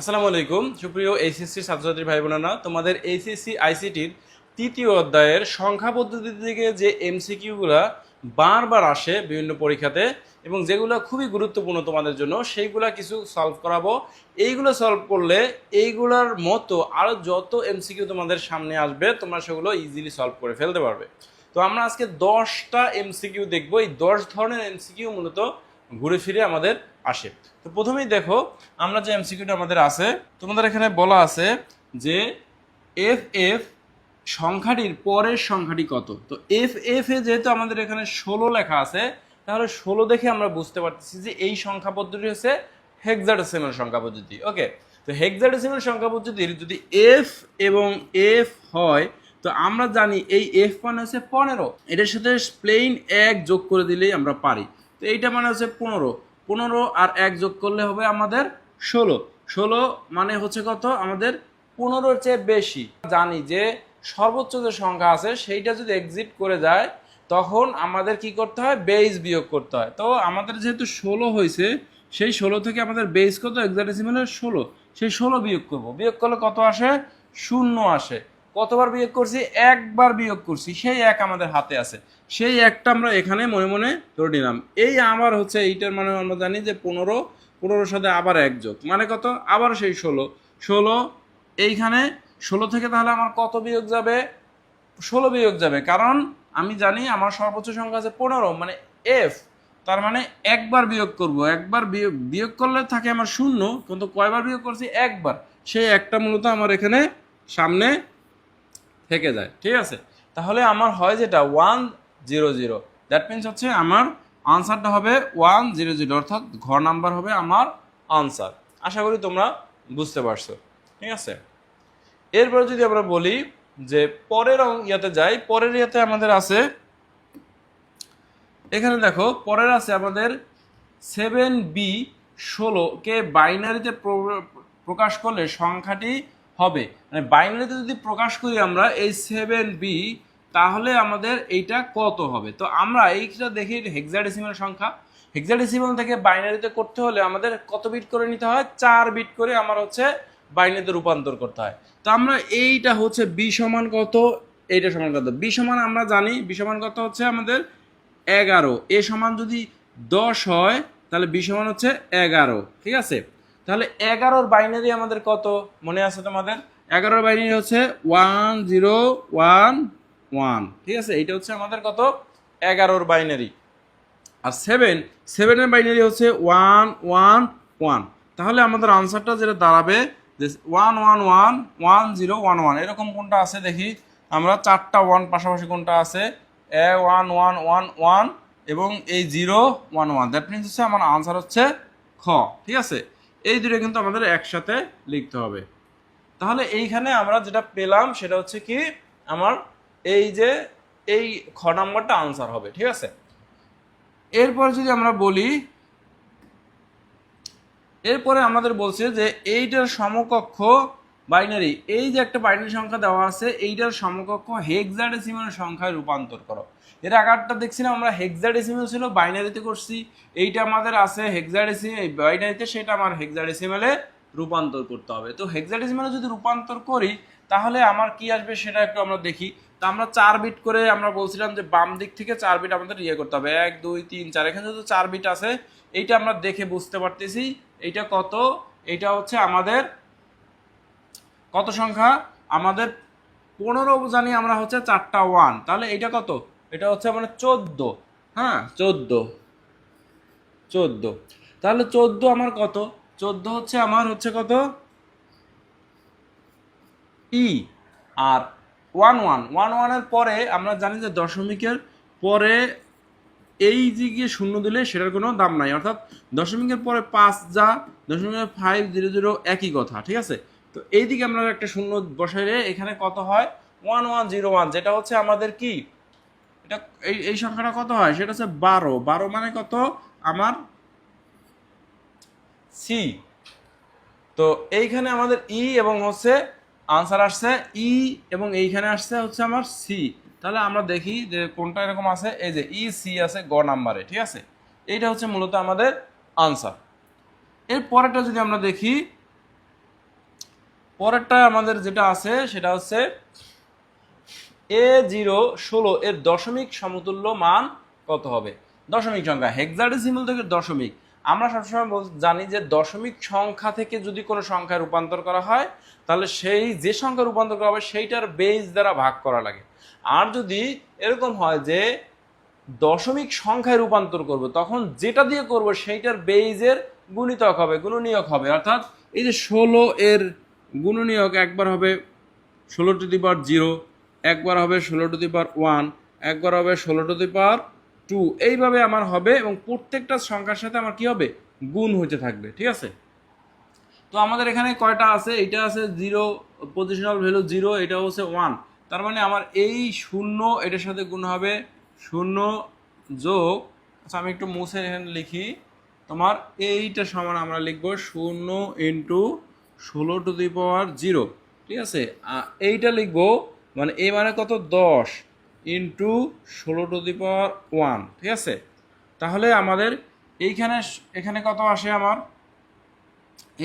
আসসালামু আলাইকুম। সুপ্রিয় এইচএসসি ছাত্রছাত্রী ভাই বোনেরা তোমাদের এইচএসসি আইসিটির তৃতীয় অধ্যায়ের সংখ্যা পদ্ধতি থেকে যে এমসিকিউগুলা বারবার আসে বিভিন্ন পরীক্ষাতে এবং যেগুলো খুবই গুরুত্বপূর্ণ তোমাদের জন্য, সেইগুলা কিছু সলভ করাবো। এইগুলো সলভ করলে এইগুলোর মতো আরও যত এমসিকিউ তোমাদের সামনে আসবে, তোমরা সেগুলো ইজিলি সলভ করে ফেলতে পারবে। তো আমরা আজকে দশটা এমসিকিউ দেখব। এই দশ ধরনের এমসিকিউ মূলত ঘুরে ফিরে আমাদের আসে। তো প্রথমেই দেখো, আমরা যে এমসিকিউটা আমাদের আছে, তোমাদের এখানে বলা আছে যে এফ এফ সংখ্যাটির পরের সংখ্যাটি কত? তো এফ এফ এ যেহেতু আমাদের এখানে ষোলো লেখা আছে, তাহলে ষোলো দেখে আমরা বুঝতে পারতেছি যে এই সংখ্যা পদ্ধতি হচ্ছে হেক্সাডেসিমাল সংখ্যা পদ্ধতি ওকে তো হেক্সাডেসিমাল সংখ্যা পদ্ধতির যদি এফ এবং এফ হয়, তো আমরা জানি এই এফ মানে হচ্ছে পনেরো। এটার সাথে প্লেন এক যোগ করে দিলেই আমরা পারি। তো এইটা মানে হচ্ছে পনেরো। পনেরো আর এক যোগ করলে হবে আমাদের ষোলো। ষোলো মানে হচ্ছে কত? আমাদের পনেরোর চেয়ে বেশি। জানি যে সর্বোচ্চ যে সংখ্যা আছে সেইটা যদি এক্সিট করে যায়, তখন আমাদের কি করতে হয়? বেস বিয়োগ করতে হয়। তো আমাদের যেহেতু ষোলো হয়েছে, সেই ষোলো থেকে আমাদের বেস কত? এক্সাডেসিমালের ষোলো। সেই ষোলো বিয়োগ করব। বিয়োগ করলে কত আসে? শূন্য আসে। কতবার বিয়োগ করছি? একবার বিয়োগ করছি। সেই এক আমাদের হাতে আছে। সেই একটা আমরা এখানে মনে মনে ধরে নিলাম। এই আবার হচ্ছে এইটার মানে আমরা জানি যে পনেরো, পনেরোর সাথে আবার এক যোগ। মানে কত? আবার সেই ষোলো। ষোলো, এইখানে ষোলো থেকে তাহলে আমার কত বিয়োগ যাবে? ষোলো বিয়োগ যাবে। কারণ আমি জানি আমার সর্বোচ্চ সংখ্যা আছে পনেরো। মানে এফ তার মানে একবার বিয়োগ করব। একবার বিয়োগ বিয়োগ করলে থাকে আমার শূন্য, কিন্তু কয়বার বিয়োগ করছি? একবার। সেই একটা মূলত আমার এখানে সামনে থেকে যায়। ঠিক আছে? তাহলে আমার হয় যেটা one zero zero that means হচ্ছে আমার আনসারটা হবে ওয়ান জিরো জিরো অর্থাৎ ঘর নাম্বার হবে আমার আনসার আশা করি তোমরা বুঝতে পারছ। ঠিক আছে? এরপরে যদি আমরা বলি যে পরের ইয়াতে যাই, পরের ইয়াতে আমাদের আছে, এখানে দেখো, পরের আছে আমাদের সেভেন বি ষোলোকে বাইনারিতে প্রকাশ করলে সংখ্যাটি হবে। মানে বাইনারিতে যদি প্রকাশ করি আমরা এই সেভেন বি তাহলে আমাদের এইটা কত হবে? তো আমরা এইটা দেখি হেক্সাডেসিমাল সংখ্যা। হেক্সাডেসিমাল থেকে বাইনারিতে করতে হলে আমাদের কত বিট করে নিতে হয়? চার বিট করে আমার হচ্ছে বাইনারিতে রূপান্তর করতে হয়। তো আমরা এইটা হচ্ছে বি সমান কত? এইটা সমান কত? বি সমান আমরা জানি বি সমান কত হচ্ছে আমাদের এগারো। এ সমান যদি দশ হয়, তাহলে বি সমান হচ্ছে এগারো। ঠিক আছে? তাহলে এগারোর বাইনারি আমাদের কত? মনে আছে তোমাদের? এগারোর বাইনারি হচ্ছে ওয়ান জিরো ওয়ান ওয়ান। ঠিক আছে? এইটা হচ্ছে আমাদের কত? এগারোর বাইনারি। আর সেভেন, সেভেনের বাইনারি হচ্ছে ওয়ান ওয়ান ওয়ান। তাহলে আমাদের আনসারটা যেটা দাঁড়াবে, যে one one one one zero one one. এরকম কোনটা আছে দেখি? আমরা চারটা ওয়ান পাশাপাশি কোনটা আছে? এ ওয়ান ওয়ান ওয়ান ওয়ান এবং এই zero one one. That means হচ্ছে আমার আনসার হচ্ছে খ। ঠিক আছে? এই দুটো কিন্তু আমাদের একসাথে লিখতে হবে। তাহলে এইখানে আমরা যেটা পেলাম সেটা হচ্ছে কি, আমার এই যে এই খ নম্বরটা আনসার হবে, ঠিক আছে? এরপর যদি আমরা বলি, এরপরে আমাদের বলছে যে এইটার সমকক্ষ বাইনারি এই যে একটা বাইনারি সংখ্যা দেওয়া আছে, এইটার সমকক্ষ হেক্সাডেসিমাল সংখ্যায় রূপান্তর করো। এর আকারটা দেখছিলাম, আমরা হেক্সাডেসিমাল ছিল বাইনারিতে করছি, এইটা আমাদের আছে হেক্সাডেসি এই বাইনারিতে সেটা আমার হেক্সাডেসিমালে রূপান্তর করতে হবে। তো হেক্সাডেসিমালে যদি রূপান্তর করি, তাহলে আমার কি আসবে সেটা একটু আমরা দেখি। তো আমরা চার বিট করে আমরা বলছিলাম যে বাম দিক থেকে চার বিট আমাদের ইয়ে করতে হবে। এক, দুই, তিন, চার, এখানে যেহেতু চার বিট আছে, এইটা আমরা দেখে বুঝতে পারতেছি, এইটা কত? এটা হচ্ছে আমাদের কত সংখ্যা? আমাদের পনেরো জানি আমরা হচ্ছে চারটা ওয়ান তাহলে এটা কত? এটা হচ্ছে মানে চোদ্দ। হ্যাঁ চোদ্দ। চোদ্দ। তাহলে চোদ্দ আমার কত? চোদ্দ হচ্ছে আমার হচ্ছে কত? ই আর ওয়ান ওয়ান ওয়ান ওয়ানের পরে আমরা জানি যে দশমিকের পরে এই যে গিয়ে শূন্য দিলে সেটার কোনো দাম নাই। অর্থাৎ দশমিকের পরে পাঁচ যা, দশমিকের ফাইভ জিরো জিরো একই কথা, ঠিক আছে? তো এইদিকে আমরা একটা শূন্য বসাইলে এখানে কত হয়? ওয়ান ওয়ান জিরো ওয়ান যেটা হচ্ছে আমাদের কি? এটা এই এই সংখ্যাটা কত হয়? সেটা হচ্ছে বারো। বারো মানে কত? আমার সি তো এইখানে আমাদের ই এবং হচ্ছে আনসার আসছে ই এবং এইখানে আসছে হচ্ছে আমার সি তাহলে আমরা দেখি যে কোনটা এরকম আছে? এই যে ই সি আছে গ নাম্বারে, ঠিক আছে? এইটা হচ্ছে মূলত আমাদের আনসার এর পরেরটা যদি আমরা দেখি পরেরটা আমাদের যেটা আছে, সেটা হচ্ছে এ জিরো ষোলো এর দশমিক সমতুল্য মান কত হবে? দশমিক সংখ্যা। হেক্সাডেসিমাল থেকে দশমিক। আমরা সবসময় জানি যে দশমিক সংখ্যা থেকে যদি কোনো সংখ্যায় রূপান্তর করা হয়, তাহলে সেই যে সংখ্যা রূপান্তর করা হবে, সেইটার বেস দ্বারা ভাগ করা লাগে। আর যদি এরকম হয় যে দশমিক সংখ্যায় রূপান্তর করব, তখন যেটা দিয়ে করব, সেইটার বেইজের গুণিতক হবে, গুণনীয়ক হবে। অর্থাৎ এই যে ষোলো এর গুণনীয়ক একবার হবে ষোলো টু দি পাওয়ার জিরো, একবার হবে ষোলো টু দি পাওয়ার ওয়ান, একবার হবে ষোলো টু দি পাওয়ার টু। এইভাবে আমার হবে এবং প্রত্যেকটা সংখ্যার সাথে আমার কি হবে? গুণ হতে থাকবে, ঠিক আছে? তো আমাদের এখানে কয়টা আছে? এটা আছে জিরো পজিশনাল ভ্যালু জিরো এটা হচ্ছে ওয়ান তার মানে আমার এই শূন্য, এটার সাথে গুণ হবে শূন্য যোগ আচ্ছা আমি একটু মুছে এখানে লিখি। তোমার এইটা সমান আমরা লিখব শূন্য ইন্টু ষোলো টু দি পাওয়ার জিরো ঠিক আছে? এইটা লিখব মানে এই মানে কত? দশ ইন্টু ষোলো টু দি পাওয়ার ওয়ান ঠিক আছে? তাহলে আমাদের এইখানে এখানে কত আসে আমার?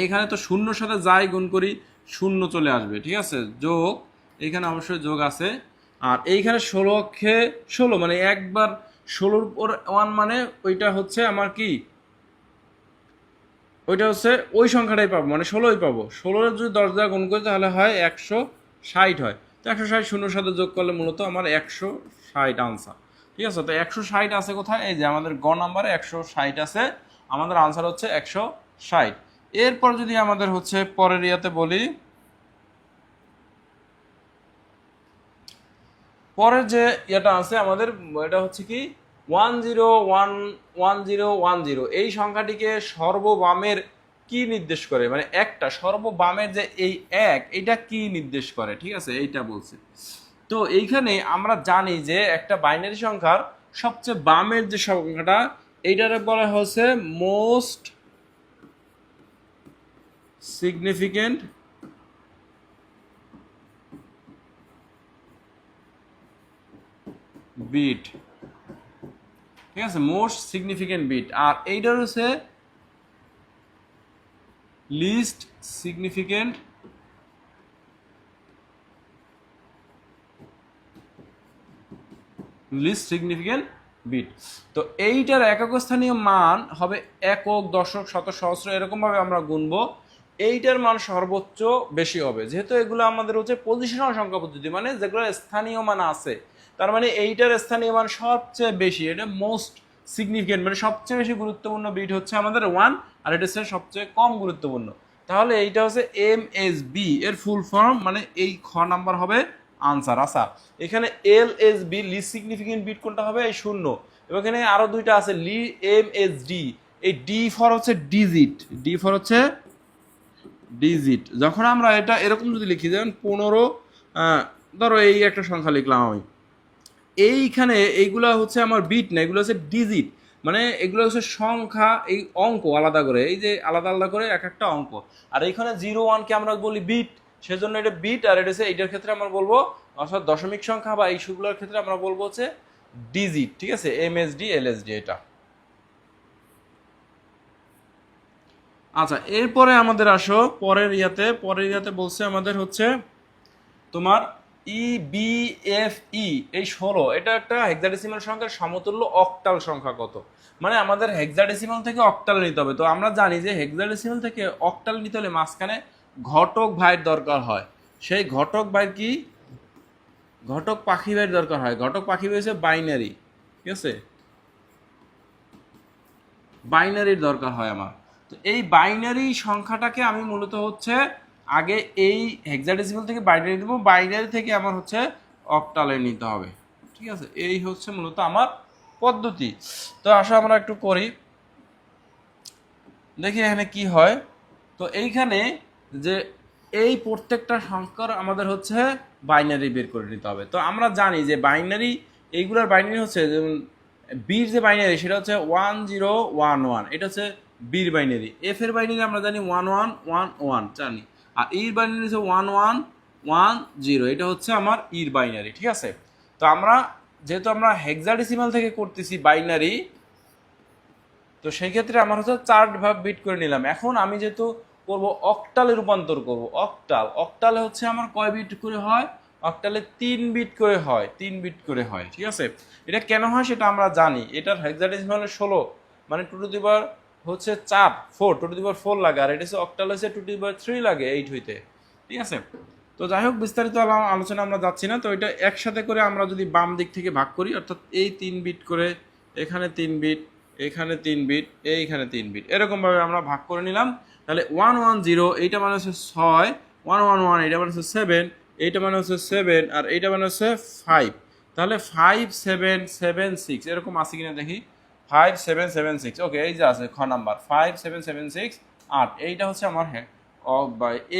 এইখানে তো শূন্যর সাথে যাই গুণ করি, শূন্য চলে আসবে। ঠিক আছে? যোগ, এইখানে অবশ্যই যোগ আছে। আর এইখানে ষোলো অক্ষে ষোলো মানে একবার ষোলোর উপর ওয়ান মানে ওইটা হচ্ছে আমার কি? ওইটা হচ্ছে ওই সংখ্যাটাই পাবো মানে ষোলোই পাবো। ষোলোর যদি দশ দ্বারা গুণ করি তাহলে হয় একশো ষাট হয়। তো একশো ষাট শূন্যর সাথে যোগ করলে মূলত আমার একশো ষাট আনসার ঠিক আছে? তো একশো ষাট আছে কোথায়? এই যে আমাদের গ নাম্বারে একশো ষাট আছে। আমাদের আনসার হচ্ছে একশো ষাট। এরপর যদি আমাদের হচ্ছে পরের ইয়াতে বলি, পরের যে ইয়েটা আছে আমাদের, এটা হচ্ছে কি? One zero one one zero one zero এই সংখ্যাটিকে সর্ববামের কি নির্দেশ করে? মানে একটা, সর্ববামের যে এই এক, এটা কি নির্দেশ করে? ঠিক আছে, এইটা বলছে। তো এইখানে আমরা জানি যে একটা বাইনারি সংখ্যার সবচেয়ে বামের যে সংখ্যাটা, এইটারে বলা হচ্ছে মোস্ট সিগনিফিকেন্ট বিট ঠিক আছে মোস্ট সিগনিফিকেন্ট বিট আর এইটার হচ্ছে least significant least significant bit তো এইটার একক স্থানীয় মান হবে একক, দশক শত সহস্র এরকমভাবে আমরা গুনবো। এইটার মান সর্বোচ্চ বেশি হবে। যেহেতু এগুলো আমাদের হচ্ছে পজিশনাল সংখ্যা পদ্ধতি মানে যেগুলো স্থানীয় মান আছে। তার মানে এইটার স্থানীয় মান সবচেয়ে বেশি, এটা মোস্ট সিগনিফিকেন্ট মানে সবচেয়ে বেশি গুরুত্বপূর্ণ বিট হচ্ছে আমাদের ওয়ান আর এটা হচ্ছে সবচেয়ে কম গুরুত্বপূর্ণ। তাহলে এইটা হচ্ছে এম এস বি এর ফুল ফর্ম মানে এই খ নাম্বার হবে আনসার আসা এখানে L S B least significant bit কোনটা হবে? এই শূন্য। এবং এখানে আরও দুইটা আছে লি এম এস ডি এই ডি ফর হচ্ছে ডিজিট ডি ফর হচ্ছে ডিজিট যখন আমরা এটা এরকম যদি লিখি, যেমন পনেরো ধরো এই একটা সংখ্যা লিখলাম আমি। এইখানে এইগুলা হচ্ছে আমার বিট না, এগুলো হচ্ছে ডিজিট মানে এগুলো হচ্ছে সংখ্যা, এই অঙ্ক আলাদা করে। এই যে আলাদা আলাদা করে এক একটা অঙ্ক। আর এইখানে জিরো ওয়ানকে আমরা বলি বিট সেজন্য এটা বিট আর এটা হচ্ছে এইটার ক্ষেত্রে আমরা বলব, অর্থাৎ দশমিক সংখ্যা বা এই সুগুলোর ক্ষেত্রে আমরা বলব হচ্ছে ডিজিট ঠিক আছে? M S D L S D এটা। আচ্ছা এরপরে আমাদের আসো, পরের ইয়াতে। পরের ইয়াতে বলছে আমাদের হচ্ছে তোমার ই বি এফ ই এই ষোলো, এটা একটা হেক্সাডেসিমাল সংখ্যার সমতুল্য অক্টাল সংখ্যা কত? মানে আমাদের হেক্সাডেসিমাল থেকে অক্টাল নিতে হবে। তো আমরা জানি যে হেক্সাডেসিমাল থেকে অক্টাল নিতে হলে মাঝখানে ঘটক ভাইয়ের দরকার হয়। সেই ঘটক ভাই কি? ঘটক পাখি ভাইয়ের দরকার হয়। ঘটক পাখি ভাই হচ্ছে বাইনারি ঠিক আছে? বাইনারির দরকার হয় আমার। তো এই বাইনারি সংখ্যাটাকে আমি মূলত হচ্ছে আগে এই হেক্সাডেসিমাল থেকে বাইনারি দেবো বাইনারি থেকে আমার হচ্ছে অক্টালে নিতে হবে। ঠিক আছে? এই হচ্ছে মূলত আমার পদ্ধতি। তো আসো আমরা একটু করি। দেখি এখানে কি হয়। তো এইখানে যে এই প্রত্যেকটা সংখ্যার আমাদের হচ্ছে বাইনারি বের করে নিতে হবে। তো আমরা জানি যে বাইনারি এইগুলোর বাইনারি হচ্ছে যেমন বির যে বাইনারি সেটা হচ্ছে ওয়ান জিরো ওয়ান ওয়ান এটা হচ্ছে বির বাইনারি এফ এর বাইনারি আমরা জানি ওয়ান ওয়ান ওয়ান ওয়ান জানি। আর ইর বাইনারি হচ্ছে ওয়ান ওয়ান ওয়ান জিরো এটা হচ্ছে আমার ইর বাইনারি ঠিক আছে? তো আমরা, যেহেতু আমরা হেক্সাডেসিমাল থেকে করতেছি বাইনারি তো সেই ক্ষেত্রে আমার হচ্ছে চার্ট ভাগ বিট করে নিলাম। এখন আমি যেহেতু করব অক্টালে রূপান্তর করব অক্টাল অক্টালে হচ্ছে আমার কয় বিট করে হয়? অক্টালে তিন বিট করে হয়, তিন বিট করে হয়, ঠিক আছে? এটা কেন হয় সেটা আমরা জানি। এটার হেক্সাডেসিমাল ষোলো মানে টু টু দি পাওয়ার হচ্ছে চার ফোর টু টু ফোর লাগে, আর এটা হচ্ছে অক্টাল হচ্ছে টু টু থ্রি লাগে এইট হইতে। ঠিক আছে? তো যাই হোক, বিস্তারিত আলো- আলোচনা আমরা যাচ্ছি না, তো এটা একসাথে করে আমরা যদি বাম দিক থেকে ভাগ করি, অর্থাৎ এই তিন বিট করে, এখানে তিন বিট এখানে তিন বিট এইখানে তিন বিট এরকমভাবে আমরা ভাগ করে নিলাম। তাহলে ওয়ান ওয়ান জিরো এইটা মানে হচ্ছে ছয় ওয়ান ওয়ান ওয়ান এইটা মানে হচ্ছে সেভেন এইটা মানে হচ্ছে সেভেন আর এইটা মানে হচ্ছে ফাইভ তাহলে ফাইভ সেভেন সেভেন সিক্স এরকম আছে কিনা দেখি। Five seven seven six okay এই যে আছে, খ number five seven seven six আট। এইটা হচ্ছে আমার হ্যাঁ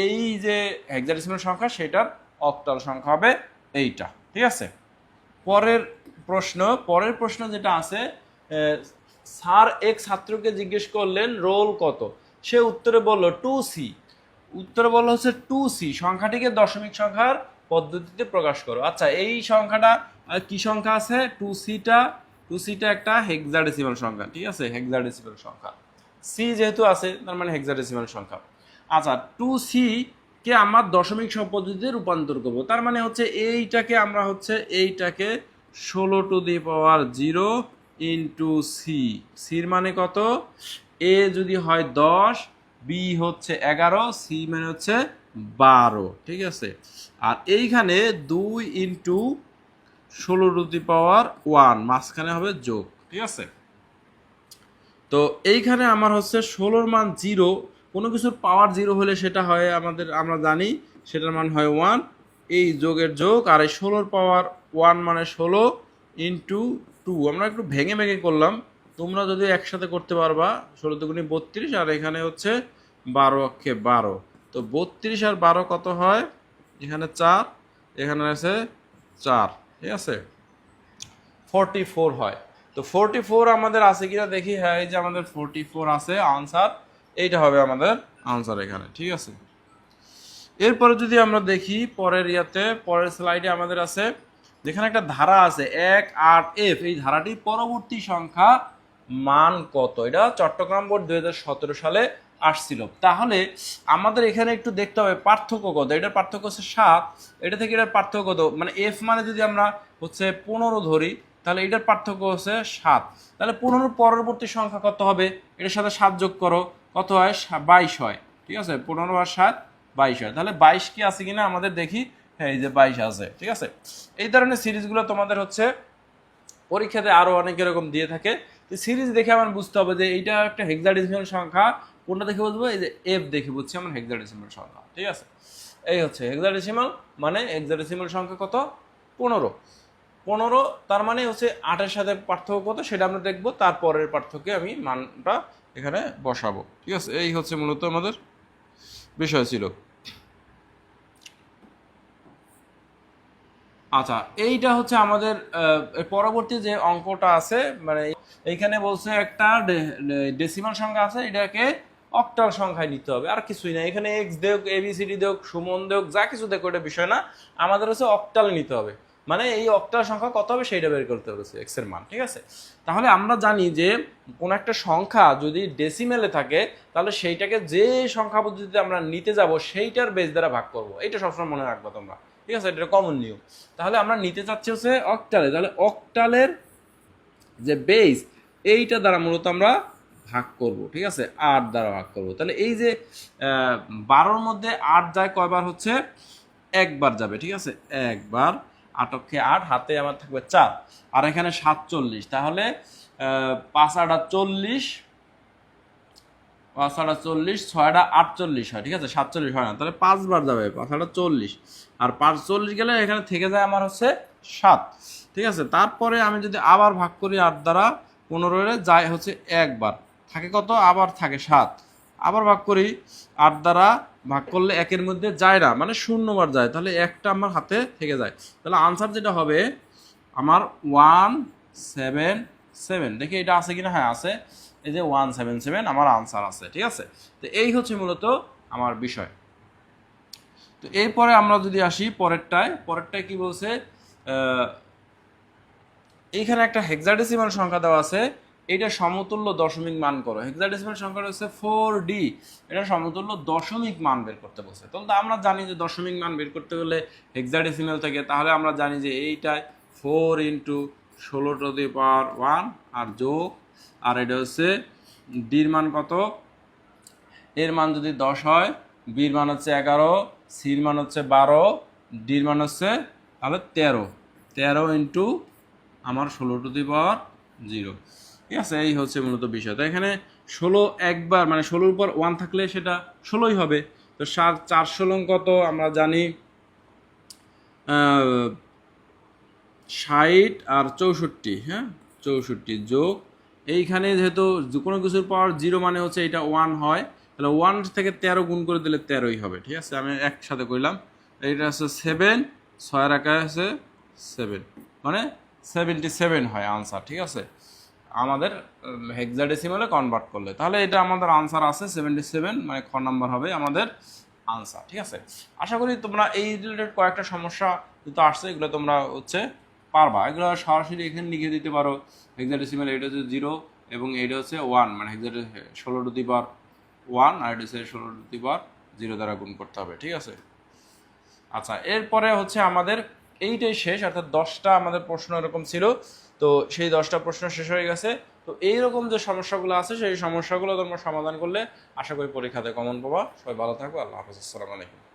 এই যে হেক্সাডেসিমাল সংখ্যা, সেটার অক্টাল সংখ্যা হবে এইটা। ঠিক আছে? পরের প্রশ্ন পরের প্রশ্ন যেটা আছে স্যার এক ছাত্রকে জিজ্ঞেস করলেন, রোল কত? সে উত্তরে বলল টু সি উত্তরে বলল হচ্ছে টু সি সংখ্যাটিকে দশমিক সংখ্যার পদ্ধতিতে প্রকাশ করো। আচ্ছা এই সংখ্যাটা কি সংখ্যা আছে? টু সিটা টু সিটা একটা হেক্সাডেসিমাল সংখ্যা, ঠিক আছে? হেক্সাডেসিমাল সংখ্যা। সি যেহেতু আছে, তার মানে হেক্সাডেসিমাল সংখ্যা। আচ্ছা টু সি কে আমার দশমিক সম পদ্ধতিতে রূপান্তর করব। তার মানে হচ্ছে এইটাকে আমরা হচ্ছে এইটাকে ষোলো two the power zero into C সির মানে কত? এ যদি হয় দশ বি হচ্ছে এগারো সি মানে হচ্ছে বারো, ঠিক আছে? আর এইখানে দুই ইন্টু ষোলো টু দি পাওয়ার ওয়ান, মাঝখানে হবে যোগ, ঠিক আছে? তো এইখানে আমার হচ্ছে ষোলোর মান জিরো, কোনো কিছুর পাওয়ার জিরো হলে সেটা হয় আমাদের, আমরা জানি সেটার মান হয় ওয়ান, এই যোগের যোগ, আর এই ষোলোর পাওয়ার ওয়ান মানে ষোলো ইন্টু টু, আমরা একটু ভেঙে ভেঙে করলাম, তোমরা যদি একসাথে করতে পারবা, ষোলো দুগুণি বত্রিশ, আর এখানে হচ্ছে বারো অক্ষে বারো, তো বত্রিশ আর বারো কত হয়? এখানে চার, এখানে আছে চার ঠিক আছে? ফোরটি ফোর হয়। তো ফোরটি ফোর আমাদের আছে কিনা দেখি হ্যাঁ এই যে আমাদের ফোরটি ফোর আছে আনসার এইটা হবে আমাদের আনসার এখানে, ঠিক আছে? এরপরে যদি আমরা দেখি পরের ইয়াতে, পরের স্লাইডে আমাদের আছে, যেখানে একটা ধারা আছে, এক, আট এফ এই ধারাটির পরবর্তী সংখ্যা মান কত? এটা চট্টগ্রাম বোর্ড দুই হাজার সতেরো সালে আসছিল। তাহলে আমাদের এখানে একটু দেখতে হবে পার্থক্য কত। এটার পার্থক্য হচ্ছে সাত, এটা থেকে এটার পার্থক্য কত? মানে এফ মানে যদি আমরা হচ্ছে পনেরো ধরি, তাহলে এটার পার্থক্য হচ্ছে সাত। তাহলে পনেরো পরবর্তী সংখ্যা কত হবে? এটার সাথে সাত যোগ করো, কত হয়? বাইশ হয়। ঠিক আছে? পনেরো আর সাত, বাইশ হয়। তাহলে বাইশ কি আছে কিনা আমাদের দেখি। হ্যাঁ এই যে বাইশ আছে। ঠিক আছে? এই ধরনের সিরিজগুলো তোমাদের হচ্ছে পরীক্ষাতে আরও অনেক এরকম দিয়ে থাকে। সিরিজ দেখে আমার বুঝতে হবে যে এইটা একটা হেক্সাডেসিমাল সংখ্যা কোনটা দেখে বুঝব এই যে এফ দেখে বুঝছি আমার হেক্সাডেসিমাল সংখ্যা, ঠিক আছে? এই হচ্ছে হেক্সাডেসিমাল মানে হেক্সাডেসিমাল সংখ্যা কত? পনেরো। পনেরো, তার মানে হচ্ছে আটের সাথে পার্থক্য কত? সেটা আমরা দেখব, তারপরের পার্থক্যে আমি মানটা এখানে বসাবো, ঠিক আছে? এই হচ্ছে মূলত আমাদের বিষয় ছিল। আচ্ছা এইটা হচ্ছে আমাদের পরবর্তী যে অঙ্কটা আছে মানে এইখানে বলছে একটা ডেসিমাল সংখ্যা আছে, এটাকে অক্টাল সংখ্যায় নিতে হবে, আর কিছুই না। এখানে এক্স দেওক এবিসিডি দেওক সুমন দেওক যা কিছু দেখো এটা বিষয় না। আমাদের হচ্ছে অক্টাল নিতে হবে। মানে এই অক্টাল সংখ্যা কত হবে সেইটা বের করতে হবে এক্সের মান, ঠিক আছে? তাহলে আমরা জানি যে কোন একটা সংখ্যা যদি ডেসিমেলে থাকে, তাহলে সেইটাকে যে সংখ্যা পদ্ধতিতে আমরা নিতে যাব, সেইটার বেস দ্বারা ভাগ করব। এটা সবসময় মনে রাখব তোমরা, ঠিক আছে? এটা কমন নিয়ম। তাহলে আমরা নিতে চাচ্ছি হচ্ছে অক্টালে। তাহলে অক্টালের যে বেস এইটা দ্বারা মূলত আমরা ভাগ করব, ঠিক আছে? আট দ্বারা ভাগ করব। তাহলে এই যে বারোর মধ্যে আট যায় কয়বার হচ্ছে? একবার যাবে, ঠিক আছে? একবার আটকে আট, হাতে আমার থাকবে চার। আর এখানে সাতচল্লিশ, তাহলে পাঁচ আটা চল্লিশ, পাঁচ আটা চল্লিশ ছয়টা আটচল্লিশ হয়, ঠিক আছে? সাতচল্লিশ হয় না, তাহলে পাঁচবার যাবে, পাঁচ আটা চল্লিশ। আর পাঁচ চল্লিশ গেলে এখানে থেকে যায় আমার হচ্ছে সাত, ঠিক আছে? তারপরে আমি যদি আবার ভাগ করি আট দ্বারা পনেরো যায় হচ্ছে একবার। থাকে কত? আবার থাকে সাত। আবার ভাগ করি আট দ্বারা ভাগ করলে একের মধ্যে যায় না। মানে শূন্যবার যায়। তাহলে একটা আমার হাতে থেকে যায়। তাহলে আনসার যেটা হবে, আমার ওয়ান সেভেন সেভেন দেখি এটা আছে কিনা? হ্যাঁ আছে। এই যে ওয়ান সেভেন সেভেন আমার আনসার আছে। ঠিক আছে? তো এই হচ্ছে মূলত আমার বিষয়। তো এরপরে আমরা যদি আসি পরেরটায় পরেরটায় কি বলছে? এইখানে একটা হেক্সাডেসিমাল সংখ্যা দেওয়া আছে। এটা সমতুল্য দশমিক মান করো। হেক্সাডেসিমাল সংখ্যাটা হচ্ছে ফোর ডি এটা সমতুল্য দশমিক মান বের করতে বলছে। তাহলে তো আমরা জানি যে দশমিক মান বের করতে হলে হেক্সাডেসিমাল থেকে। তাহলে আমরা জানি যে এইটাই ফোর ইন্টু ষোলো টু দি পাওয়ার ওয়ান আর যোগ। আর এটা হচ্ছে ডির মান কত? এর মান যদি দশ হয় বির মান হচ্ছে এগারো সির মান হচ্ছে বারো ডির মান হচ্ছে তাহলে তেরো। তেরো ইন্টু আমার ষোলো টু দি পাওয়ার জিরো ঠিক আছে, এই হচ্ছে মূলত বিষয়। তো এখানে ষোলো একবার মানে ষোলোর উপর ওয়ান থাকলে সেটা ষোলোই হবে। তো সাত, চার ষোলো কত? আমরা জানি ষাট আর চৌষট্টি হ্যাঁ? চৌষট্টি যোগ, এইখানে যেহেতু কোনো কিছুর পাওয়ার জিরো মানে হচ্ছে এটা ওয়ান হয়, তাহলে ওয়ান থেকে তেরো গুণ করে দিলে তেরোই হবে, ঠিক আছে? আমি একসাথে করলাম এইটা হচ্ছে সেভেন ছয় একা আছে সেভেন মানে সেভেন্টি সেভেন হয় আনসার ঠিক আছে? আমাদের হেক্সাডেসিমালে কনভার্ট করলে। তাহলে এটা আমাদের আনসার আছে সেভেন্টি সেভেন মানে খ নাম্বার হবে আমাদের আনসার ঠিক আছে? আশা করি তোমরা এই রিলেটেড কয়েকটা সমস্যা যেহেতু আসছে, এগুলো তোমরা হচ্ছে পারবা। এগুলো সরাসরি এখানে লিখে দিতে পারো হেক্সাডেসিমাল এটা হচ্ছে জিরো এবং এটা হচ্ছে ওয়ান মানে হেক্সাডে ষোলো টু দি পাওয়ার ওয়ান আর এটা হচ্ছে ষোলো টু দি পাওয়ার জিরো দ্বারা গুণ করতে হবে, ঠিক আছে? আচ্ছা এরপরে হচ্ছে আমাদের, এইটাই শেষ, অর্থাৎ দশটা আমাদের প্রশ্ন এরকম ছিল। তো সেই দশটা প্রশ্ন শেষ হয়ে গেছে। তো এইরকম যে সমস্যাগুলো আছে, সেই সমস্যাগুলো তোমরা সমাধান করলে আশা করি পরীক্ষাতে কমন পাবা। সবাই ভালো থাকব আল্লাহ হাফিজ, আসসালামু আলাইকুম।